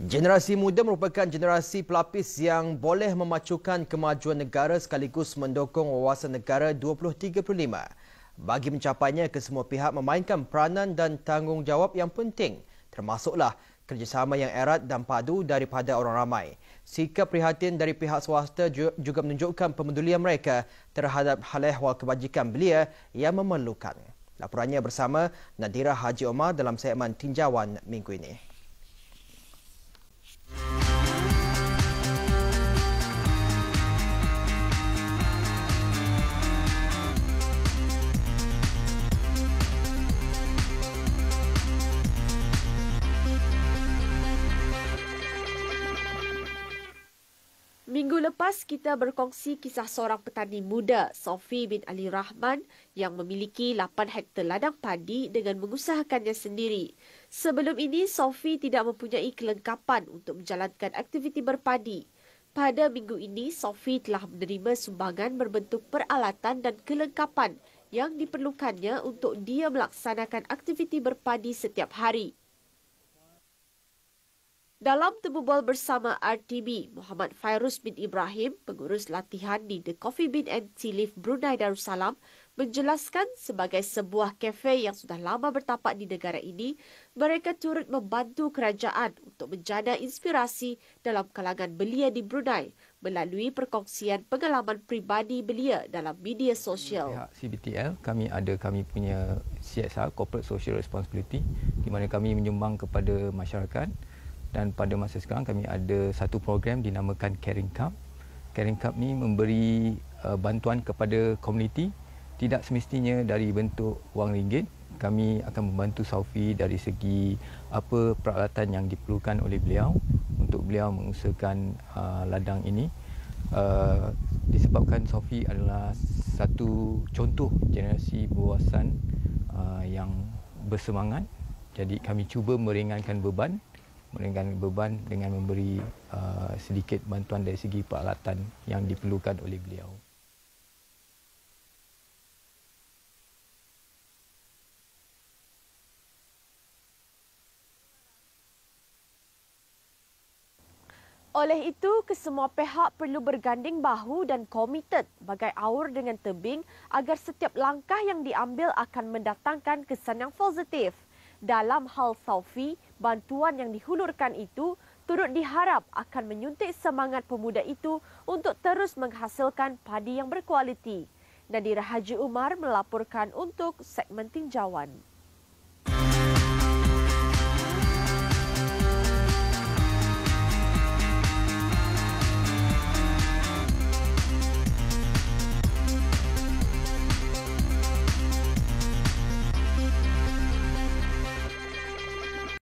Generasi muda merupakan generasi pelapis yang boleh memacukan kemajuan negara sekaligus mendukung wawasan negara 2035. Bagi mencapainya, kesemua pihak memainkan peranan dan tanggungjawab yang penting termasuklah kerjasama yang erat dan padu daripada orang ramai. Sikap prihatin dari pihak swasta juga menunjukkan pemedulian mereka terhadap hal ehwal kebajikan belia yang memerlukan. Laporannya bersama Nadira Haji Omar dalam segmen tinjauan minggu ini. Minggu lepas kita berkongsi kisah seorang petani muda, Sofi bin Ali Rahman yang memiliki 8 hektar ladang padi dengan mengusahakannya sendiri. Sebelum ini, Sofi tidak mempunyai kelengkapan untuk menjalankan aktiviti berpadi. Pada minggu ini, Sofi telah menerima sumbangan berbentuk peralatan dan kelengkapan yang diperlukannya untuk dia melaksanakan aktiviti berpadi setiap hari. Dalam tebubal bersama RTB, Muhammad Fairuz bin Ibrahim, pengurus latihan di The Coffee Bean and Tea Leaf Brunei Darussalam, menjelaskan sebagai sebuah kafe yang sudah lama bertapak di negara ini, mereka turut membantu kerajaan untuk menjana inspirasi dalam kalangan belia di Brunei melalui perkongsian pengalaman pribadi belia dalam media sosial. Pihak CBTL, kami ada kami punya CSR, Corporate Social Responsibility, di mana kami menyumbang kepada masyarakat dan pada masa sekarang kami ada satu program dinamakan Caring Cup. Caring Cup ni memberi uh, bantuan kepada komuniti tidak semestinya dari bentuk wang ringgit. Kami akan membantu Saufi dari segi apa peralatan yang diperlukan oleh beliau untuk beliau mengusahakan uh, ladang ini. Uh, disebabkan Sofi adalah satu contoh generasi berwawasan uh, yang bersemangat jadi kami cuba meringankan beban meringankan beban dengan memberi uh, sedikit bantuan dari segi peralatan yang diperlukan oleh beliau. Oleh itu, kesemua pihak perlu berganding bahu dan komited bagai aur dengan tebing agar setiap langkah yang diambil akan mendatangkan kesan yang positif. Dalam hal Saufi, bantuan yang dihulurkan itu turut diharap akan menyuntik semangat pemuda itu untuk terus menghasilkan padi yang berkualiti. Nadira Haji Umar melaporkan untuk segmen tinjauan.